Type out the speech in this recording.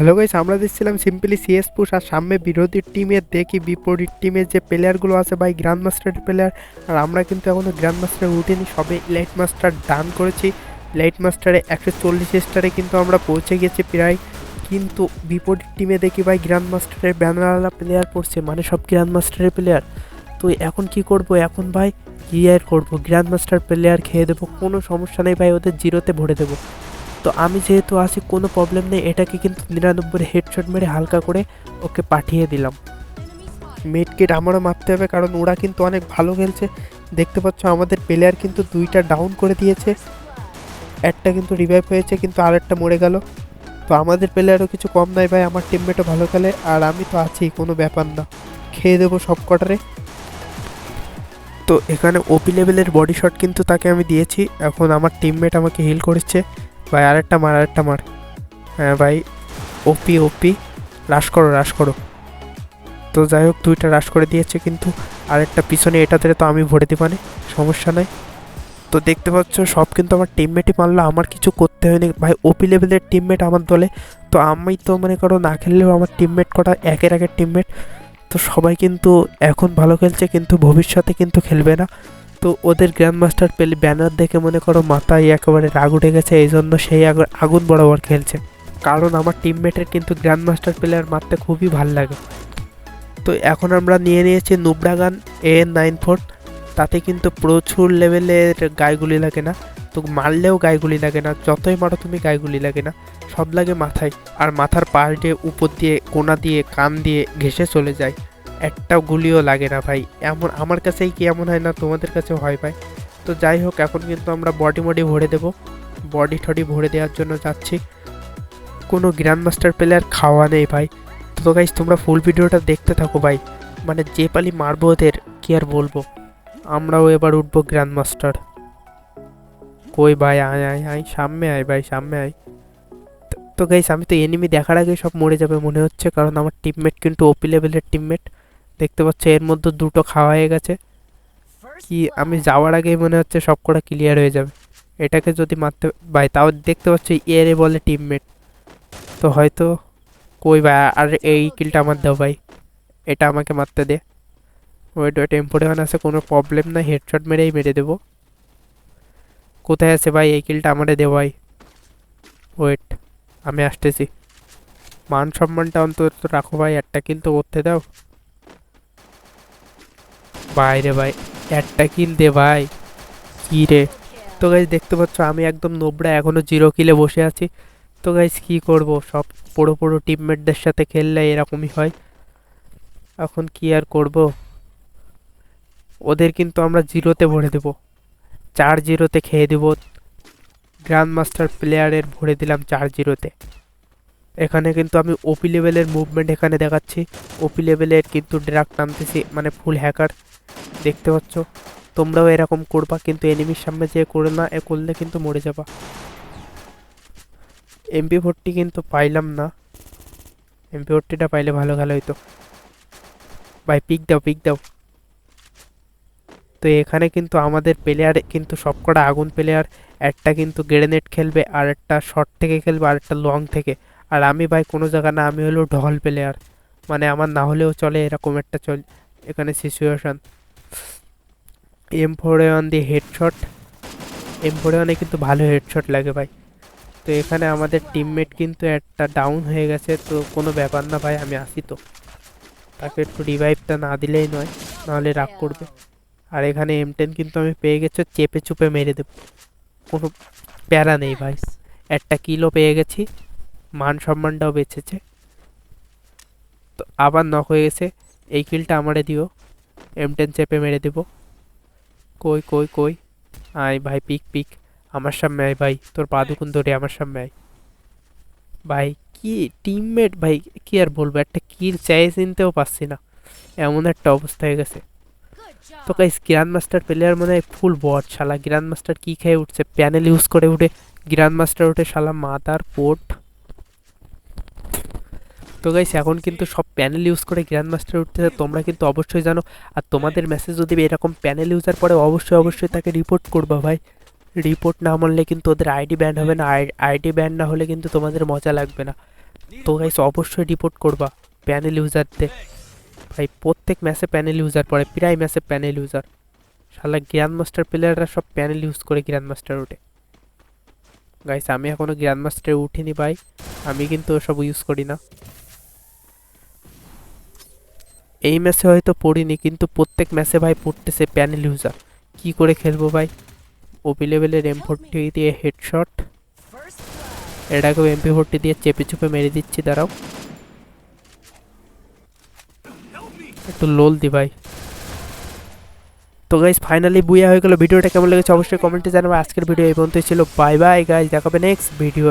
Hello guys আমরা দিচ্ছিলাম simply CS push আর সামনে বিরোধী টিমের দেখি বিপরীত টিমের যে প্লেয়ারগুলো আছে ভাই গ্র্যান্ড মাস্টারের প্লেয়ার আর আমরা কিন্তু এখনও গ্র্যান্ড মাস্টারে উঠিনি, সবে লাইট মাস্টার ডান করেছি। লাইট মাস্টারে একশো চল্লিশ স্টারে কিন্তু আমরা পৌঁছে গেছি প্রায়। কিন্তু বিপরীত টিমে দেখি ভাই গ্র্যান্ড মাস্টারের ব্যানারওয়ালা প্লেয়ার পড়ছে মানে সব গ্র্যান্ড মাস্টারের প্লেয়ার তো এখন কি করব? এখন ভাই, কি আর করব? গ্র্যান্ড মাস্টার প্লেয়ার খেয়ে দেবো, কোনো সমস্যা নেই ভাই, ওদের জিরোতে ভরে দেবো। তো আমি যেহেতু আছি, কোনো প্রবলেম নেই। এটাকে কিন্তু নিরানব্বই হেডশট মেরে হালকা করে ওকে পাঠিয়ে দিলাম। মিডকেট আমারও মারতে হবে, কারণ ওরা কিন্তু অনেক ভালো খেলছে। দেখতে পাচ্ছ আমাদের প্লেয়ার কিন্তু দুইটা ডাউন করে দিয়েছে। একটা কিন্তু রিভাইভ হয়েছে, কিন্তু আরেকটা মরে গেল। তো আমাদের প্লেয়ারও কিছু কম নাই ভাই, আমার টিমমেটও ভালো খেলে, আর আমি তো আছি, কোনো ব্যাপার না। খেয়ে দেবো সব কটারে। তো এখানে ওপি লেভেলের বডি শট কিন্তু তাকে আমি দিয়েছি। এখন আমার টিমমেট আমাকে হিল করছে। ভাই, আরেকটা মার আরেকটা মার। হ্যাঁ ভাই ওপি ওপি রাশ করো রাশ করো। তো যাই হোক, দুইটা রাশ করে দিয়েছে কিন্তু আরেকটা পিছনে এটাতে তো আমি ভরে দিবানে সমস্যা নাই। তো দেখতে পাচ্ছ, সব কিন্তু আমার টিমমেটই মারলো, আমার কিছু করতে হয়নি। ভাই ওপি লেভেলের টিমমেট আমার দলে। তো আমি তো মনে করো, না খেললেও আমার টিমমেট কটা একের একের টিমমেট তো সবাই কিন্তু এখন ভালো খেলছে, কিন্তু ভবিষ্যতে কিন্তু খেলবে না। তো ওদের গ্র্যান্ড মাস্টার পেলে ব্যানার দেখে মনে করো মাথায় একেবারে রাগ উঠে গেছে এই জন্য সেই আগ- আগুন বরাবর খেলছে। কারণ আমার টিমমেটের কিন্তু গ্র্যান্ড মাস্টার প্লেয়ার মারতে খুবই ভালো লাগে। তো এখন আমরা নিয়ে নিয়েছি নুবডাগান এ নাইন ফোর তাতে কিন্তু প্রচুর লেভেলের গায়েগুলি লাগে না। তো মারলেও গায়েগুলি লাগে না, যতই মারো তুমি গায়েগুলি লাগে না, সব লাগে মাথায়। আর মাথার দিয়ে উপর দিয়ে, কোনা দিয়ে, কান দিয়ে ঘেসে চলে যায়। একটা গুলিও লাগে না ভাই। এমন আমার কাছেই কি এমন হয় না? তোমাদের কাছে হয় ভাই। তো যাই হোক, এখন কিন্তু আমরা বডি মডি ভরে দেব। বডি টডি ভরে দেওয়ার জন্য যাচ্ছি। কোনো গ্র্যান্ড মাস্টার প্লেয়ার খাওয়া নেই ভাই। তো গাইজ তোমরা ফুল ভিডিওটা দেখতে থাকো ভাই। মানে যে পালি মারবো ওদের, কী আর বলব? আমরাও এবার উঠবো গ্র্যান্ড মাস্টার কই ভাই, আয় আয় আয়, সামনে আয় ভাই, সামনে আয়। তো- তো গাইস আমি তো এনিমি দেখার আগে সব মরে যাবে মনে হচ্ছে। কারণ আমার টিমমেট কিন্তু ওপি লেভেলের টিমমেট দেখতে পাচ্ছ, এর মধ্যে দুটো খাওয়া হয়ে গেছে। কি, আমি যাওয়ার আগেই মনে হচ্ছে সব কটা ক্লিয়ার হয়ে যাবে। এটাকে যদি মারতে ভাই তাও দেখতে পাচ্ছ এরে বলে টিমমেট তো হয়তো কই ভাই আর এই কিলটা আমার দাও ভাই। এটা আমাকে মারতে দে। ওয়েট ওয়েট এম্পোরিয়ন আছে, কোনো প্রবলেম না হেডশট মেরেই মেরে দেবো। কোথায় আছে ভাই, এই কিলটা আমারে দে ভাই। ওয়েট আমি আসতেছি। মান সম্মানটা অন্তত রাখো ভাই, একটা কিল তো করতে দাও। বাইরে ভাই, একটা কিল দে ভাই। কী রে? তো গাইজ দেখতে পাচ্ছ, আমি একদম নোবড়া এখনও জিরো কিলে বসে আছি। তো গাইজ কি করব? সব পুরো পুরো টিমমেটদের সাথে খেললে এরকমই হয়। এখন কি আর করব? ওদের কিন্তু আমরা জিরোতে ভরে দেব। চার জিরোতে খেয়ে দেব। গ্র্যান্ড মাস্টার প্লেয়ারের ভরে দিলাম চার জিরোতে এখানে কিন্তু আমি ওপি লেভেলের মুভমেন্ট এখানে দেখাচ্ছি। ওপি লেভেলের কিন্তু ড্রাগ টানতেছি মানে ফুল হ্যাকার দেখতে পাচ্ছ? তোমরাও এরকম করবা, কিন্তু এনিমির সামনে যে করে না, এ করলে কিন্তু মরে যাবা। এমপি ফোরটি কিন্তু পাইলাম না। এমপি ফোরটিটা পাইলে ভালো খেলা হইতো। ভাই পিক দাও পিক দাও। তো এখানে কিন্তু আমাদের প্লেয়ার কিন্তু সবকটা আগুন প্লেয়ার একটা কিন্তু গ্রেনেড খেলবে, আর একটা শর্ট থেকে খেলবে, আর একটা লং থেকে। আর আমি ভাই, কোনো জায়গা না, আমি হলো ঢল প্লেয়ার মানে আমার না হলেও চলে এরকম একটা চল এখানে সিচুয়েশন এম ফোর ওয়ান দিয়ে হেডশট এম ফোর ওয়ানে কিন্তু ভালো হেডশট লাগে ভাই। তো এখানে আমাদের টিমমেট কিন্তু একটা ডাউন হয়ে গেছে, তো কোনো ব্যাপার না ভাই, আমি আসি তো। তাকে একটু রিভাইভটা না দিলেই নয়, নাহলে রাগ করবে। আর এখানে এম টেন কিন্তু আমি পেয়ে গেছি, চেপে চুপে মেরে দেব। কোনো প্যারা নেই ভাই। একটা কিলো পেয়ে গেছি, মান সম্মানটাও বেঁচেছে। তো আবার নক হয়ে গেছে, এই কিলটা আমারে দিও। এম টেন চেপে মেরে দেবো। কই কই কই? আয় ভাই, পিক পিক। আমার সামনে আয় ভাই, তোর পা দুকুন ধরে আমার সামনে আয়। ভাই, কি টিমমেট ভাই, কি আর বলব, একটা কিল চাই চিনতেও পারছি না। এমন একটা অবস্থা হয়ে গেছে। তো গাইস গ্র্যান্ড মাস্টার প্লেয়ার মনে হয় ফুল বট শালা। গ্র্যান্ড মাস্টার কি খেয়ে উঠছে? প্যানেল ইউজ করে উঠে গ্র্যান্ড মাস্টার উঠে শালা মাদার পোর্ট তো গাইস এখন কিন্তু সব প্যানেল ইউজ করে গ্র্যান্ড মাস্টার উঠতেছে, তোমরা কিন্তু অবশ্যই জানো। আর তোমাদের মেসেজ যদি এরকম প্যানেল ইউজার পরে, অবশ্যই অবশ্যই তাকে রিপোর্ট করবা ভাই। রিপোর্ট না মানলে কিন্তু ওদের আইডি ব্যান হবে না। আইডি ব্যান না হলে কিন্তু তোমাদের মজা লাগবে না। তো গাইস অবশ্যই রিপোর্ট করবা প্যানেল ইউজারদের ভাই, প্রত্যেক ম্যাচে প্যানেল ইউজার পড়ে, প্রায় ম্যাচে প্যানেল ইউজার শালা গ্র্যান্ড মাস্টার প্লেয়াররা সব প্যানেল ইউজ করে গ্র্যান্ড মাস্টার উঠে গাইস আমি এখনও গ্র্যান্ড মাস্টারে উঠিনি ভাই। আমি কিন্তু ওসব ইউজ করি না। এই ম্যাচে হয়তো পড়িনি, কিন্তু প্রত্যেক ম্যাচে ভাই পড়তেছে প্যানেল ইউজার কি করে খেলব ভাই? ওপি লেভেলের এম ফোরটি দিয়ে হেডশট এটাকেও এমপি ফোরটি দিয়ে চেপে চুপে মেরে দিচ্ছি, দাঁড়াও। একটু লোল দি ভাই। তো গাইজ ফাইনালি বুয়া হয়ে গেল। ভিডিওটা কেমন লেগেছে অবশ্যই কমেন্টে জানাব। আজকের ভিডিও এই পর্যন্তই ছিল। বাই বাই গাইজ দেখাবে নেক্সট ভিডিও